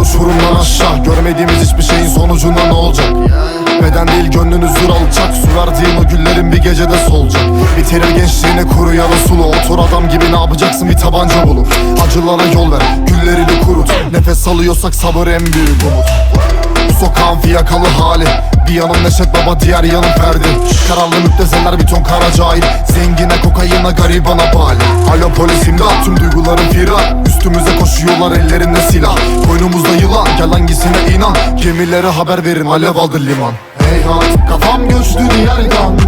uçurumdan aşağı. Görmediğimiz hiçbir şeyin sonucunda ne olacak? Beden değil gönlünüz dur alacak. Su verdiğin o güllerin bir gecede solacak. Bitirir gençliğini kuru ya sulu Otur adam gibi ne yapacaksın? Bir tabanca bulup Acılara yol ver güllerini kurut. Nefes alıyorsak sabır en büyük umut. Bu sokağın fiyakalı hali Bir yanım Neşet Baba diğer yanım Ferdi. Kararlı müptezeler bir ton kara cahil. Zengine kokayına garibana bali Alo polis imdat tüm duygularım firar. Üstümüze koşuyorlar ellerinde silah. Boynumuzda yılan gel hangisine inan. Gemilere haber verin alev aldı liman. Heyhat kafam göçtü diyardan.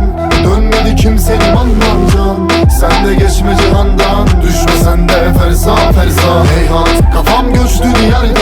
Dönmedi kimse limandan can Sen de geçme cihandan. Düşme sen de fersa fersa Heyhat kafam göçtü diyardan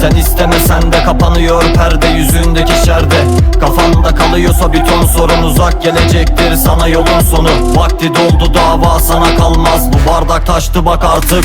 sen istemesen de kapanıyor perde yüzündeki şerde. Kafanda kalıyorsa bir ton sorun uzak gelecektir sana yolun sonu. Vakti doldu dava sana kalmaz. Bu bardak taştı bak artık